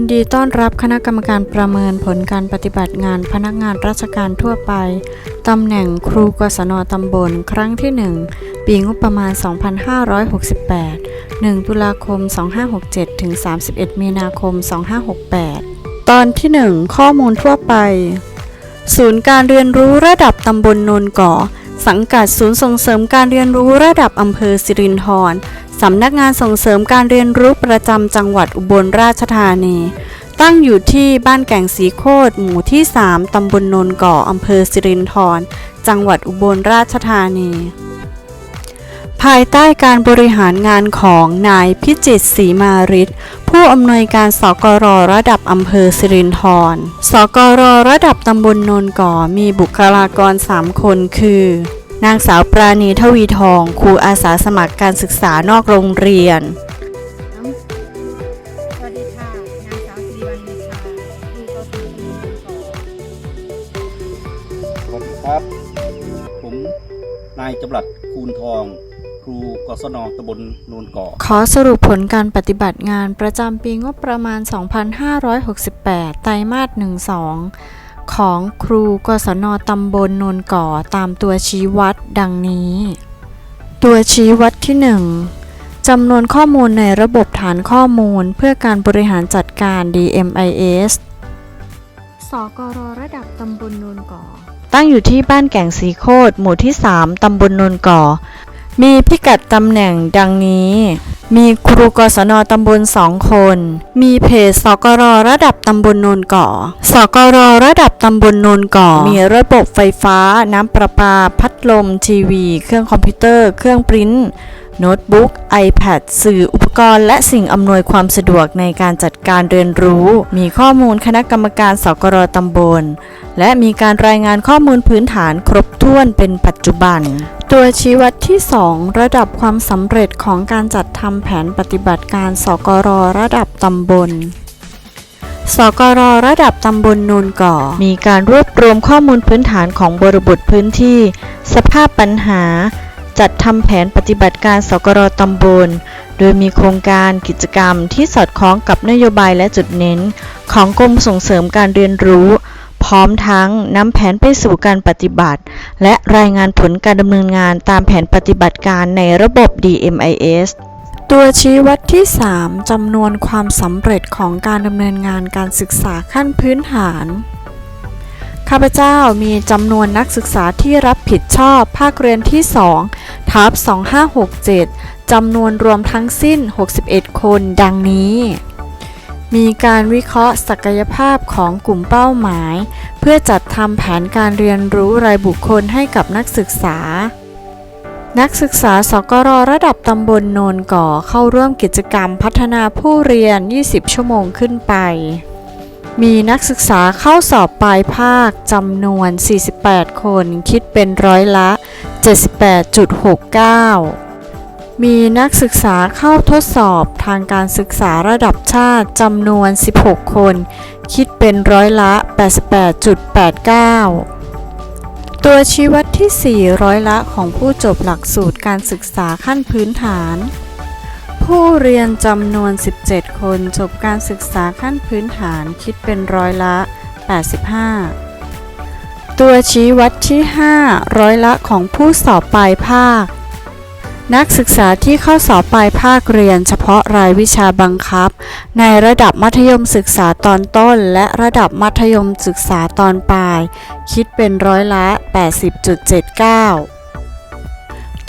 ยินดีต้อนรับคณะกรรมการประเมินผลการปฏิบัติงานพนักงานราชการทั่วไป ตำแหน่งครูกศนตำบล ครั้งที่ 1 ปีงบประมาณ 2568 1 ตุลาคม 2567 ถึง 31 มีนาคม 2568 ตอนที่ 1 ข้อมูลทั่วไป ศูนย์การเรียนรู้ระดับตำบลโนนก่อ สังกัดศูนย์ส่งเสริมการเรียนรู้ระดับอำเภอสิรินธร สำนักงานส่งเสริมการเรียนรู้ประจำจังหวัดอุบลราชธานี ตั้งอยู่ที่บ้านแก่งสีโคดหมู่ที่ 3 ตำบลโนนก่ออำเภอสิรินธร จังหวัดอุบลราชธานี ภายใต้การบริหารงานของนายพิจิตรศรีมาริศผู้อำนวยการสกรระดับอำเภอสิรินธร สกรระดับตำบลโนนก่อมีบุคลากร 3 คนคือ นางสาวปราณีทวีทอง ครูอาสาสมัครการศึกษานอกโรงเรียน สวัสดีค่ะ นางสาวสิริวัลมีชาครูกศนตำบลโนนก่อสวัสดีครับ ผมนายจำรัดคูณทอง ครูกศนตำบลโนนก่อ ขอสรุปผลการปฏิบัติงานประจำปีงบประมาณ 2568 ไตรมาส 12 ของครูกศนตำบลโนนก่อตามตัวชี้วัดดังนี้ ตัวชี้วัดที่ 1จำนวนข้อมูลในระบบฐานข้อมูลเพื่อการบริหารจัดการ DMIS สกรระดับตำบลโนนก่อ ตั้งอยู่ที่บ้านแก่งสีโคดหมู่ที่ 3 ตำบลโนนก่อ มีพิกัดตำแหน่งดังนี้ มีครูกศนตำบลสองคน มีเพจสกรระดับตำบลโนนก่อสกรระดับตำบลโนนก่อ มีระบบไฟฟ้าน้ำประปา พัดลม ทีวี เครื่องคอมพิวเตอร์ เครื่องปริ้น โน้ตบุ๊ก iPad สื่ออุปกรณ์ และสิ่งอำนวยความสะดวกในการจัดการเรียนรู้ มีข้อมูลคณะกรรมการสกรตำบล และมีการรายงานข้อมูลพื้นฐานครบถ้วนเป็นปัจจุบัน ตัวชี้วัดที่ 2 ระดับความสำเร็จของการจัดทำแผนปฏิบัติการสกรระดับตำบลสกรระดับตำบลโนนก่อ มีการรวบรวมข้อมูลพื้นฐานของบริบทพื้นที่ สภาพปัญหา จัดทำแผนปฏิบัติการสกรตำบล โดยมีโครงการกิจกรรมที่สอดคล้องกับนโยบายและจุดเน้น ของกรมส่งเสริมการเรียนรู้ พร้อมทั้งนำแผนไปสู่การปฏิบัติ และรายงานผลการดำเนินงานตามแผนปฏิบัติการในระบบ DMIS ตัวชี้วัดที่ 3 จำนวนความสำเร็จของการดำเนินงานการศึกษาขั้นพื้นฐาน ข้าพเจ้ามีจำนวนนักศึกษาที่รับผิดชอบภาคเรียนที่2ทับ2567จำนวนรวมทั้งสิ้น 61 คนดังนี้ มีการวิเคราะห์ศักยภาพของกลุ่มเป้าหมาย เพื่อจัดทำแผนการเรียนรู้รายบุคคลให้กับนักศึกษา นักศึกษาสกรระดับตำบลโนนก่อเข้าร่วมกิจกรรมพัฒนาผู้เรียน 20 ชั่วโมงขึ้นไป มีนักศึกษาเข้าสอบปลายภาคจำนวน 48 คน คิดเป็นร้อยละ 78.69 มีนักศึกษาเข้าทดสอบทางการศึกษาระดับชาติจำนวน 16 คน คิดเป็นร้อยละ 88.89ตัวชี้วัดที่ 4 ร้อยละของผู้จบหลักสูตรการศึกษาขั้นพื้นฐาน ผู้เรียนจำนวน 17 คนจบการศึกษาขั้นพื้นฐานคิดเป็นร้อยละ 85 ตัวชี้วัดที่ 5 ร้อยละของผู้สอบปลายภาค นักศึกษาที่เข้าสอบปลายภาคเรียนเฉพาะรายวิชาบังคับ ในระดับมัธยมศึกษาตอนต้น และระดับมัธยมศึกษาตอนปลาย คิดเป็นร้อยละ 80.79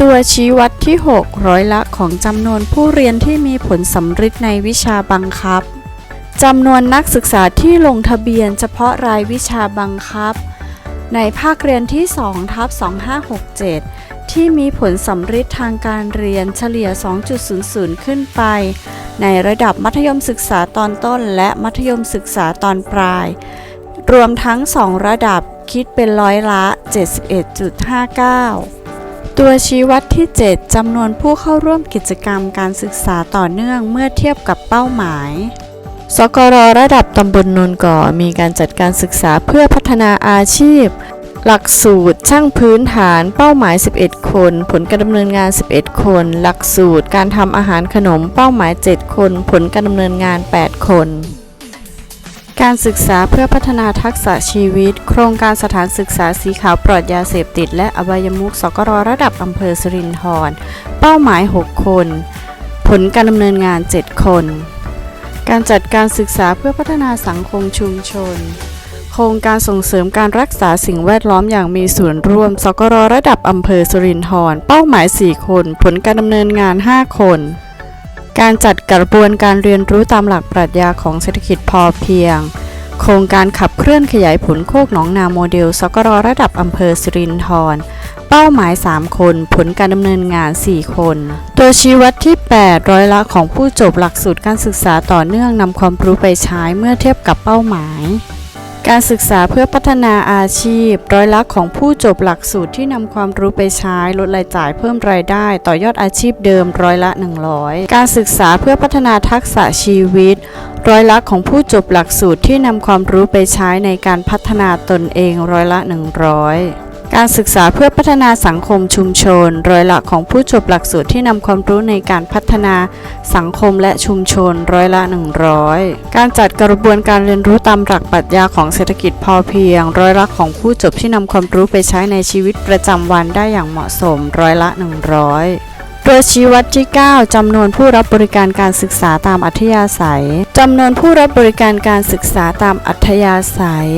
ตัวชี้วัดที่ 6 ร้อยละของจำนวนผู้เรียนที่มีผลสำเร็จในวิชาบังคับจำนวนนักศึกษาที่ลงทะเบียนเฉพาะรายวิชาบังคับ ในภาคเรียนที่2ทับ2567 ที่มีผลสำเร็จทางการเรียนเฉลี่ย 2.00 ขึ้นไป ในระดับมัธยมศึกษาตอนต้นและมัธยมศึกษาตอนปลาย รวมทั้ง 2 ระดับคิดเป็นร้อยละ 71.59 ตัวชี้วัดที่ 7 จำนวนผู้เข้าร่วมกิจกรรมการศึกษาต่อเนื่องเมื่อเทียบกับเป้าหมาย สกรระดับตำบลนนก่อมีการจัดการศึกษาเพื่อพัฒนาอาชีพ หลักสูตรช่างพื้นฐานเป้าหมาย 11 คน ผลการดำเนินงาน 11 คน หลักสูตรการทำอาหารขนมเป้าหมาย 7 คน ผลการดำเนินงาน 8 คน การศึกษาเพื่อพัฒนาทักษะชีวิต โครงการสถานศึกษาสีขาวปลอดยาเสพติด และอบายมุขสกรระดับอำเภอสิรินธรเป้าหมาย 6 คน ผลการดำเนินงาน 7 คน การจัดการศึกษาเพื่อพัฒนาสังคมชุมชน โครงการส่งเสริมการรักษาสิ่งแวดล้อมอย่างมีส่วนร่วม สกรระดับอำเภอสุรินทร์เป้าหมาย 4 คน ผลการดำเนินงาน 5 คน การจัดกระบวนการเรียนรู้ตามหลักปรัชญาของเศรษฐกิจพอเพียง โครงการขับเคลื่อนขยายผลโคกหนองนาโมเดลสกรระดับอำเภอสุรินทร์เป้าหมาย 3 คน ผลการดำเนินงาน 4 คน ตัวชี้วัดที่ 8 ร้อยละของผู้จบหลักสูตรการศึกษาต่อเนื่องนำความรู้ไปใช้เมื่อเทียบกับเป้าหมาย การศึกษาเพื่อพัฒนาอาชีพ ร้อยละของผู้จบหลักสูตรที่นำความรู้ไปใช้ลดรายจ่ายเพิ่มรายได้ ต่อยอดอาชีพเดิมร้อยละ 100 การศึกษาเพื่อพัฒนาทักษะชีวิต ร้อยละของผู้จบหลักสูตรที่นำความรู้ไปใช้ในการพัฒนาตนเองร้อยละ 100 การศึกษาเพื่อพัฒนาสังคมชุมชนร้อยละของผู้จบหลักสูตรที่นำความรู้ในการพัฒนาสังคมและชุมชนร้อยละ 100 การจัดกระบวนการเรียนรู้ตามหลักปรัชญาของเศรษฐกิจพอเพียง ร้อยละของผู้จบที่นำความรู้ไปใช้ในชีวิตประจำวันได้อย่างเหมาะสมร้อยละ 100ตัวชี้วัดที่ 9จำนวนผู้รับบริการการศึกษาตามอัธยาศัยจำนวนผู้รับบริการการศึกษาตามอัธยาศัย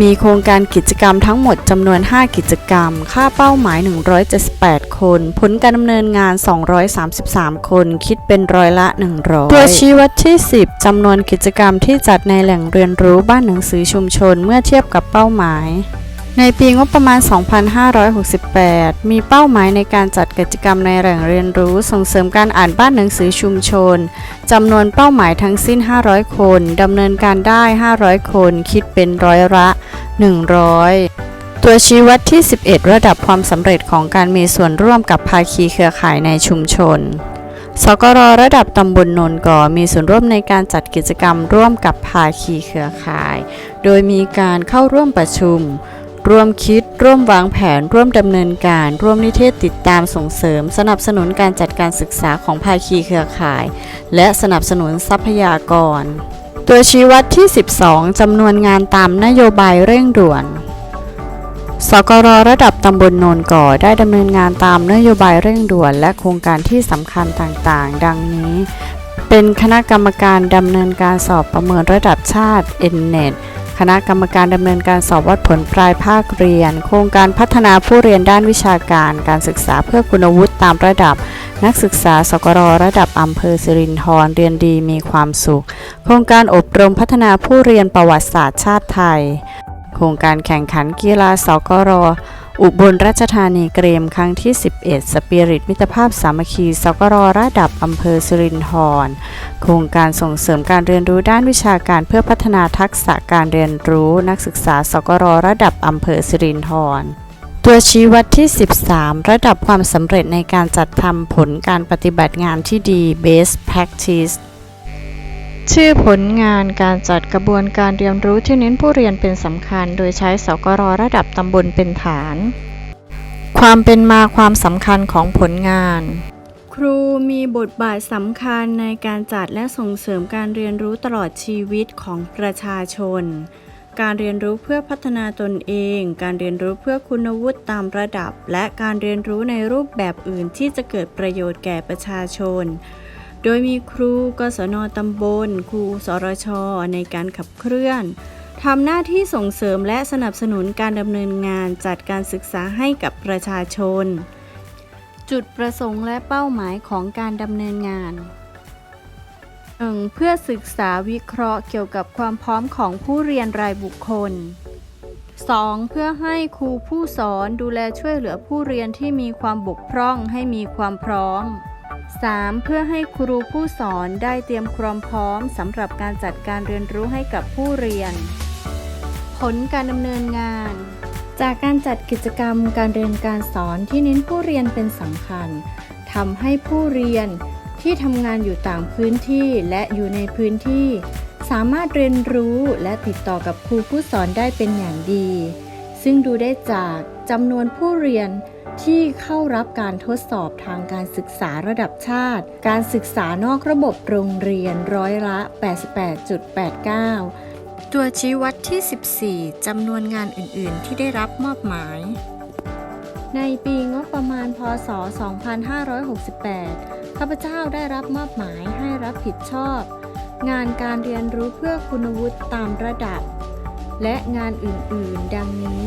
มีโครงการกิจกรรมทั้งหมดจำนวน 5 กิจกรรม ค่าเป้าหมาย 178 คน ผลการดำเนินงาน 233 คน คิดเป็นร้อยละ 100 ตัวชี้วัดที่ 10 จำนวนกิจกรรมที่จัดในแหล่งเรียนรู้บ้านหนังสือชุมชนเมื่อเทียบกับเป้าหมาย ในปีงบประมาณ 2568 มีเป้าหมายในการจัดกิจกรรมในแหล่งเรียนรู้ส่งเสริมการอ่านบ้านหนังสือชุมชน จำนวนเป้าหมายทั้งสิ้น 500 คน ดำเนินการได้ 500 คน คิดเป็นร้อยละ 100 ตัวชี้วัดที่ 11 ระดับความสำเร็จของการมีส่วนร่วมกับภาคีเครือข่ายในชุมชนสกรระดับตำบลนนก่อมีส่วนร่วมในการจัดกิจกรรมร่วมกับภาคีเครือข่าย โดยมีการเข้าร่วมประชุม ร่วมคิด ร่วมวางแผน ร่วมดำเนินการ ร่วมนิเทศติดตามส่งเสริม สนับสนุนการจัดการศึกษาของภาคีเครือข่าย และสนับสนุนทรัพยากร ตัวชี้วัดที่ 12 จำนวนงานตามนโยบายเร่งด่วน สกรระดับตำบลโนนก่อได้ดำเนินงานตามนโยบายเร่งด่วน และโครงการที่สำคัญต่างๆ ดังนี้ เป็นคณะกรรมการดำเนินการสอบประเมินระดับชาติ n n e t คณะกรรมการดำเนินการสอบวัดผลปลายภาคเรียน โครงการพัฒนาผู้เรียนด้านวิชาการ การศึกษาเพื่อคุณวุฒิตามระดับ นักศึกษาสกรระดับอำเภอสิรินธรเรียนดีมีความสุข โครงการอบรมพัฒนาผู้เรียนประวัติศาสตร์ชาติไทย โครงการแข่งขันกีฬาสกร อุบลราชธานีเกรมครั้งที่ 11 สปิริตมิตรภาพสามัคคีสกรระดับอำเภอสิรินธรโครงการส่งเสริมการเรียนรู้ด้านวิชาการเพื่อพัฒนาทักษะการเรียนรู้นักศึกษาสกรระดับอำเภอสิรินธรตัวชี้วัดที่ 13 ระดับความสำเร็จในการจัดทำผลการปฏิบัติงานที่ดี Best Practice ชื่อผลงานการจัดกระบวนการเรียนรู้ที่เน้นผู้เรียนเป็นสำคัญ โดยใช้สกรระดับตำบลเป็นฐาน ความเป็นมาความสำคัญของผลงาน ครูมีบทบาทสำคัญในการจัดและส่งเสริมการเรียนรู้ตลอดชีวิตของประชาชน การเรียนรู้เพื่อพัฒนาตนเอง การเรียนรู้เพื่อคุณวุฒิตามระดับ และการเรียนรู้ในรูปแบบอื่นที่จะเกิดประโยชน์แก่ประชาชน โดยมีครูกศนตำบล ครูสรชในการขับเคลื่อนทำหน้าที่ส่งเสริมและสนับสนุนการดำเนินงานจัดการศึกษาให้กับประชาชน จุดประสงค์และเป้าหมายของการดำเนินงาน 1. เพื่อศึกษาวิเคราะห์เกี่ยวกับความพร้อมของผู้เรียนรายบุคคล 2. เพื่อให้ครูผู้สอนดูแลช่วยเหลือผู้เรียนที่มีความบกพร่องให้มีความพร้อม 3. เพื่อให้ครูผู้สอนได้เตรียมความพร้อมสำหรับการจัดการเรียนรู้ให้กับผู้เรียน ผลการดำเนินงาน จากการจัดกิจกรรมการเรียนการสอนที่เน้นผู้เรียนเป็นสำคัญทำให้ผู้เรียนที่ทำงานอยู่ต่างพื้นที่และอยู่ในพื้นที่ สามารถเรียนรู้และติดต่อกับครูผู้สอนได้เป็นอย่างดี ซึ่งดูได้จากจำนวนผู้เรียน ที่เข้ารับการทดสอบทางการศึกษาระดับชาติ การศึกษานอกระบบโรงเรียนร้อยละ 88.89 ตัวชี้วัดที่ 14 จำนวนงานอื่น ๆ ที่ได้รับมอบหมาย ในปีงบประมาณ พศ 2568 ข้าพเจ้าได้รับมอบหมายให้รับผิดชอบ งานการเรียนรู้เพื่อคุณวุฒิตามระดับ และงานอื่น ๆ ดังนี้